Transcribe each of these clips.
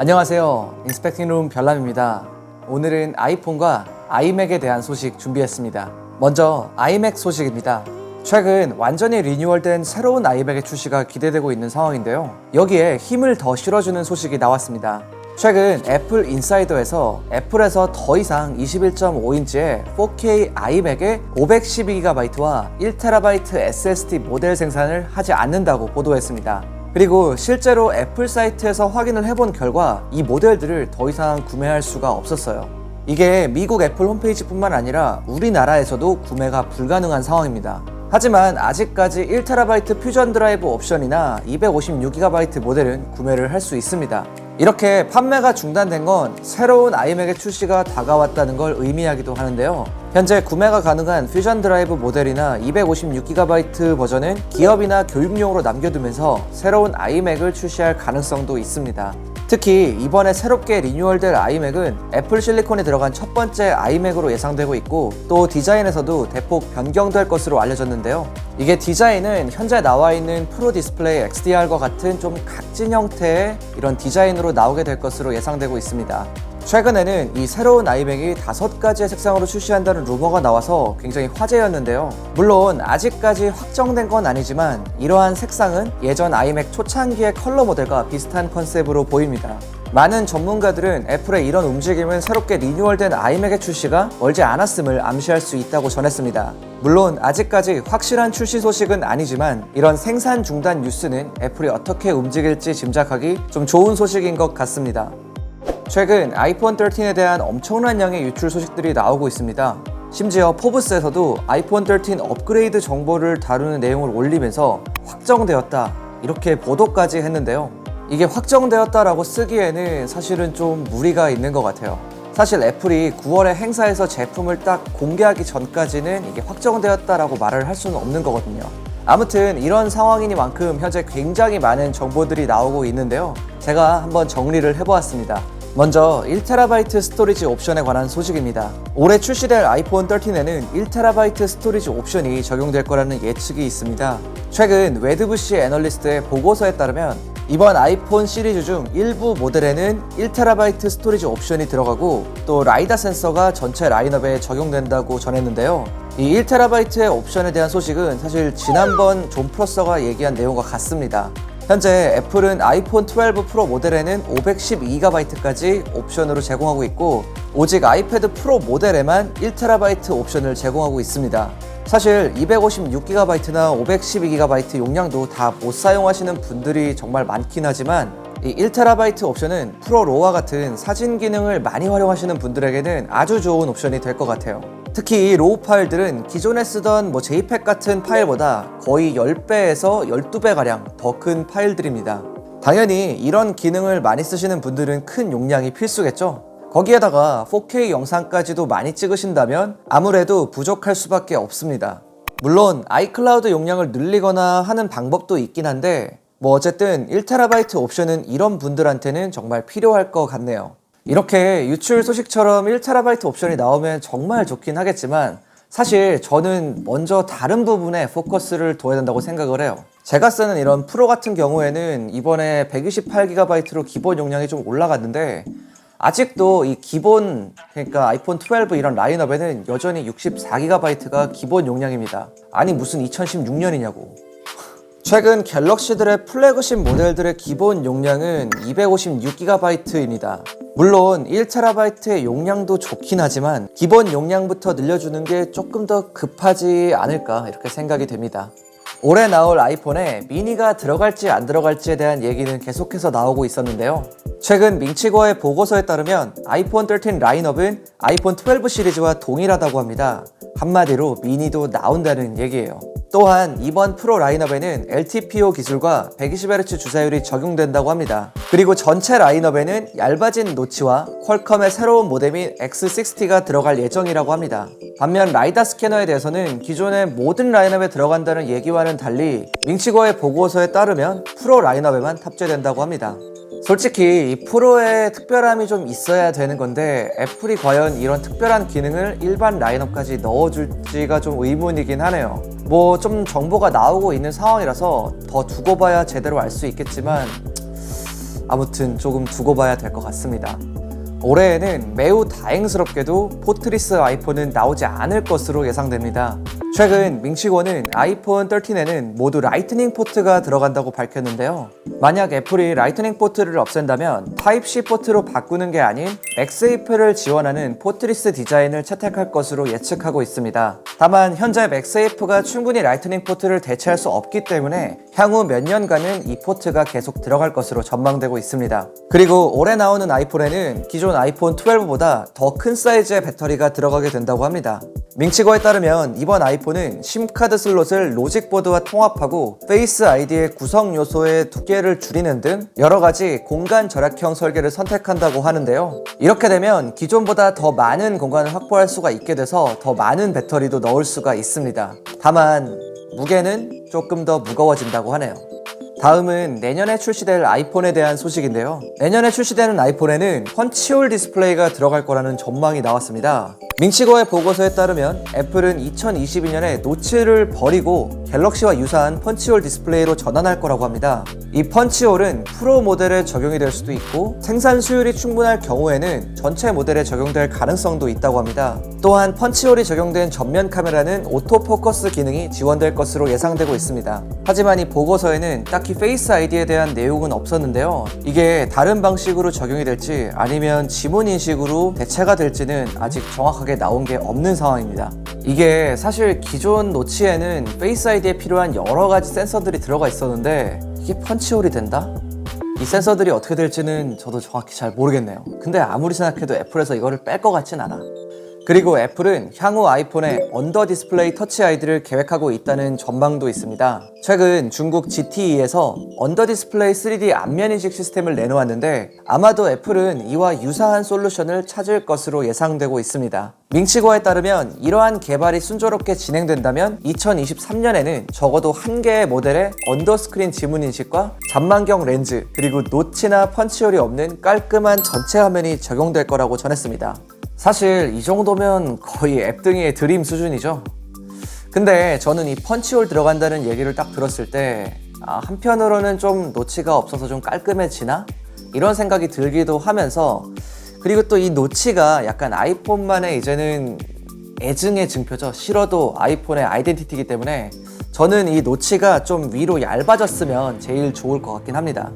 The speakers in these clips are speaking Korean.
안녕하세요. 인스펙팅 룸 별남입니다. 오늘은 아이폰과 아이맥에 대한 소식 준비했습니다. 먼저 아이맥 소식입니다. 최근 완전히 리뉴얼된 새로운 아이맥의 출시가 기대되고 있는 상황인데요. 여기에 힘을 더 실어주는 소식이 나왔습니다. 최근 애플 인사이더에서 애플에서 더 이상 21.5인치의 4K 아이맥에 512GB와 1TB SSD 모델 생산을 하지 않는다고 보도했습니다. 그리고 실제로 애플 사이트에서 확인을 해본 결과 이 모델들을 더 이상 구매할 수가 없었어요. 이게 미국 애플 홈페이지뿐만 아니라 우리나라에서도 구매가 불가능한 상황입니다. 하지만 아직까지 1TB 퓨전 드라이브 옵션이나 256GB 모델은 구매를 할 수 있습니다. 이렇게 판매가 중단된 건 새로운 아이맥의 출시가 다가왔다는 걸 의미하기도 하는데요. 현재 구매가 가능한 퓨전 드라이브 모델이나 256GB 버전은 기업이나 교육용으로 남겨두면서 새로운 아이맥을 출시할 가능성도 있습니다. 특히 이번에 새롭게 리뉴얼될 아이맥은 애플 실리콘이 들어간 첫 번째 아이맥으로 예상되고 있고 또 디자인에서도 대폭 변경될 것으로 알려졌는데요. 이게 디자인은 현재 나와 있는 프로 디스플레이 XDR과 같은 좀 각진 형태의 이런 디자인으로 나오게 될 것으로 예상되고 있습니다. 최근에는 이 새로운 아이맥이 다섯 가지의 색상으로 출시한다는 루머가 나와서 굉장히 화제였는데요. 물론 아직까지 확정된 건 아니지만 이러한 색상은 예전 아이맥 초창기의 컬러 모델과 비슷한 컨셉으로 보입니다. 많은 전문가들은 애플의 이런 움직임은 새롭게 리뉴얼된 아이맥의 출시가 멀지 않았음을 암시할 수 있다고 전했습니다. 물론 아직까지 확실한 출시 소식은 아니지만 이런 생산 중단 뉴스는 애플이 어떻게 움직일지 짐작하기 좀 좋은 소식인 것 같습니다. 최근 아이폰 13에 대한 엄청난 양의 유출 소식들이 나오고 있습니다. 심지어 포브스에서도 아이폰 13 업그레이드 정보를 다루는 내용을 올리면서 확정되었다 이렇게 보도까지 했는데요. 이게 확정되었다라고 쓰기에는 사실은 좀 무리가 있는 것 같아요. 사실 애플이 9월에 행사에서 제품을 딱 공개하기 전까지는 이게 확정되었다라고 말을 할 수는 없는 거거든요. 아무튼 이런 상황이니만큼 현재 굉장히 많은 정보들이 나오고 있는데요. 제가 한번 정리를 해보았습니다. 먼저 1TB 스토리지 옵션에 관한 소식입니다. 올해 출시될 아이폰 13에는 1TB 스토리지 옵션이 적용될 거라는 예측이 있습니다. 최근 웨드부시 애널리스트의 보고서에 따르면 이번 아이폰 시리즈 중 일부 모델에는 1TB 스토리지 옵션이 들어가고 또 라이다 센서가 전체 라인업에 적용된다고 전했는데요. 이 1TB의 옵션에 대한 소식은 사실 지난번 존 프로서가 얘기한 내용과 같습니다. 현재 애플은 아이폰 12 프로 모델에는 512GB까지 옵션으로 제공하고 있고 오직 아이패드 프로 모델에만 1TB 옵션을 제공하고 있습니다. 사실 256GB나 512GB 용량도 다 못 사용하시는 분들이 정말 많긴 하지만 이 1TB 옵션은 프로 로와 같은 사진 기능을 많이 활용하시는 분들에게는 아주 좋은 옵션이 될 것 같아요. 특히 이 로우 파일들은 기존에 쓰던 뭐 JPEG 같은 파일보다 거의 10배에서 12배 가량 더 큰 파일들입니다. 당연히 이런 기능을 많이 쓰시는 분들은 큰 용량이 필수겠죠. 거기에다가 4K 영상까지도 많이 찍으신다면 아무래도 부족할 수밖에 없습니다. 물론 아이클라우드 용량을 늘리거나 하는 방법도 있긴 한데 뭐 어쨌든 1TB 옵션은 이런 분들한테는 정말 필요할 것 같네요. 이렇게 유출 소식처럼 1TB 옵션이 나오면 정말 좋긴 하겠지만 사실 저는 먼저 다른 부분에 포커스를 둬야 된다고 생각을 해요. 제가 쓰는 이런 프로 같은 경우에는 이번에 128GB로 기본 용량이 좀 올라갔는데 아직도 이 기본 그러니까 아이폰 12 이런 라인업에는 여전히 64GB가 기본 용량입니다. 아니 무슨 2016년이냐고. 최근 갤럭시들의 플래그십 모델들의 기본 용량은 256GB입니다. 물론 1TB의 용량도 좋긴 하지만 기본 용량부터 늘려주는 게 조금 더 급하지 않을까 이렇게 생각이 됩니다. 올해 나올 아이폰에 미니가 들어갈지 안 들어갈지에 대한 얘기는 계속해서 나오고 있었는데요. 최근 밍치거의 보고서에 따르면 아이폰 13 라인업은 아이폰 12 시리즈와 동일하다고 합니다. 한마디로 미니도 나온다는 얘기예요. 또한 이번 프로 라인업에는 LTPO 기술과 120Hz 주사율이 적용된다고 합니다. 그리고 전체 라인업에는 얇아진 노치와 퀄컴의 새로운 모뎀인 X60가 들어갈 예정이라고 합니다. 반면 라이다 스캐너에 대해서는 기존의 모든 라인업에 들어간다는 얘기와는 달리 밍치거의 보고서에 따르면 프로 라인업에만 탑재된다고 합니다. 솔직히 이 프로의 특별함이 좀 있어야 되는 건데 애플이 과연 이런 특별한 기능을 일반 라인업까지 넣어줄지가 좀 의문이긴 하네요. 뭐 좀 정보가 나오고 있는 상황이라서 더 두고 봐야 제대로 알 수 있겠지만 아무튼 조금 두고 봐야 될 것 같습니다. 올해에는 매우 다행스럽게도 포트리스 아이폰은 나오지 않을 것으로 예상됩니다. 최근 민치고는 아이폰 13에는 모두 라이트닝 포트가 들어간다고 밝혔는데요. 만약 애플이 라이트닝 포트를 없앤다면 타입C 포트로 바꾸는 게 아닌 맥세이프를 지원하는 포트리스 디자인을 채택할 것으로 예측하고 있습니다. 다만 현재 맥세이프가 충분히 라이트닝 포트를 대체할 수 없기 때문에 향후 몇 년간은 이 포트가 계속 들어갈 것으로 전망되고 있습니다. 그리고 올해 나오는 아이폰에는 기존 아이폰 12보다 더 큰 사이즈의 배터리가 들어가게 된다고 합니다. 밍치거에 따르면 이번 아이폰 은 심카드 슬롯을 로직보드와 통합하고 페이스 아이디의 구성 요소의 두께를 줄이는 등 여러 가지 공간 절약형 설계를 선택한다고 하는데요. 이렇게 되면 기존보다 더 많은 공간을 확보할 수가 있게 돼서 더 많은 배터리도 넣을 수가 있습니다. 다만 무게는 조금 더 무거워진다고 하네요. 다음은 내년에 출시될 아이폰에 대한 소식인데요. 내년에 출시되는 아이폰에는 펀치홀 디스플레이가 들어갈 거라는 전망이 나왔습니다. 밍치거의 보고서에 따르면 애플은 2022년에 노치를 버리고 갤럭시와 유사한 펀치홀 디스플레이로 전환할 거라고 합니다. 이 펀치홀은 프로 모델에 적용이 될 수도 있고 생산 수율이 충분할 경우에는 전체 모델에 적용될 가능성도 있다고 합니다. 또한 펀치홀이 적용된 전면 카메라는 오토포커스 기능이 지원될 것으로 예상되고 있습니다. 하지만 이 보고서에는 딱히 페이스 아이디에 대한 내용은 없었는데요. 이게 다른 방식으로 적용이 될지 아니면 지문 인식으로 대체가 될지는 아직 정확하게 나온 게 없는 상황입니다. 이게 사실 기존 노치에는 페이스 아이디에 필요한 여러 가지 센서들이 들어가 있었는데 이게 펀치홀이 된다? 이 센서들이 어떻게 될지는 저도 정확히 잘 모르겠네요. 근데 아무리 생각해도 애플에서 이거를 뺄 것 같진 않아. 그리고 애플은 향후 아이폰에 언더 디스플레이 터치 아이디를 계획하고 있다는 전망도 있습니다. 최근 중국 GTE에서 언더 디스플레이 3D 안면 인식 시스템을 내놓았는데 아마도 애플은 이와 유사한 솔루션을 찾을 것으로 예상되고 있습니다. 밍치고에 따르면 이러한 개발이 순조롭게 진행된다면 2023년에는 적어도 한 개의 모델에 언더스크린 지문 인식과 잔망경 렌즈 그리고 노치나 펀치홀이 없는 깔끔한 전체 화면이 적용될 거라고 전했습니다. 사실 이 정도면 거의 앱등이의 드림 수준이죠. 근데 저는 이 펀치홀 들어간다는 얘기를 딱 들었을 때 아, 한편으로는 좀 노치가 없어서 좀 깔끔해지나? 이런 생각이 들기도 하면서 그리고 또 이 노치가 약간 아이폰만의 이제는 애증의 증표죠. 싫어도 아이폰의 아이덴티티이기 때문에 저는 이 노치가 좀 위로 얇아졌으면 제일 좋을 것 같긴 합니다.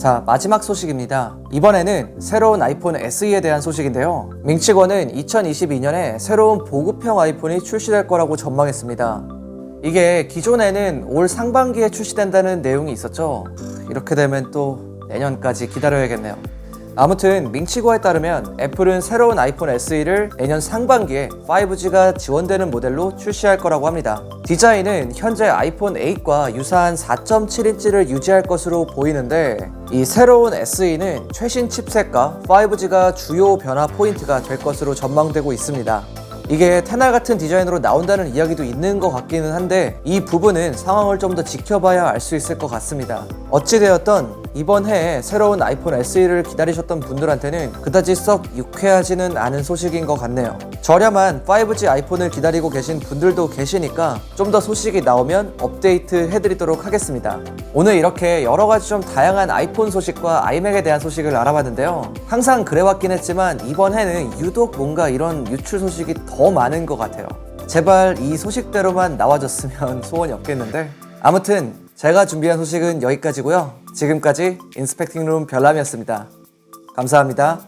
자, 마지막 소식입니다. 이번에는 새로운 아이폰 SE에 대한 소식인데요. 밍치권은 2022년에 새로운 보급형 아이폰이 출시될 거라고 전망했습니다. 이게 기존에는 올 상반기에 출시된다는 내용이 있었죠. 이렇게 되면 또 내년까지 기다려야겠네요. 아무튼 밍치고에 따르면 애플은 새로운 아이폰 SE를 내년 상반기에 5G가 지원되는 모델로 출시할 거라고 합니다. 디자인은 현재 아이폰 8과 유사한 4.7인치를 유지할 것으로 보이는데 이 새로운 SE는 최신 칩셋과 5G가 주요 변화 포인트가 될 것으로 전망되고 있습니다. 이게 테날 같은 디자인으로 나온다는 이야기도 있는 것 같기는 한데 이 부분은 상황을 좀 더 지켜봐야 알 수 있을 것 같습니다. 어찌되었던 이번 해에 새로운 아이폰 SE를 기다리셨던 분들한테는 그다지 썩 유쾌하지는 않은 소식인 것 같네요. 저렴한 5G 아이폰을 기다리고 계신 분들도 계시니까 좀 더 소식이 나오면 업데이트 해드리도록 하겠습니다. 오늘 이렇게 여러 가지 좀 다양한 아이폰 소식과 아이맥에 대한 소식을 알아봤는데요. 항상 그래왔긴 했지만 이번 해는 유독 뭔가 이런 유출 소식이 더 많은 것 같아요. 제발 이 소식대로만 나와줬으면 소원이 없겠는데 아무튼 제가 준비한 소식은 여기까지고요. 지금까지 인스펙팅룸 별남이었습니다. 감사합니다.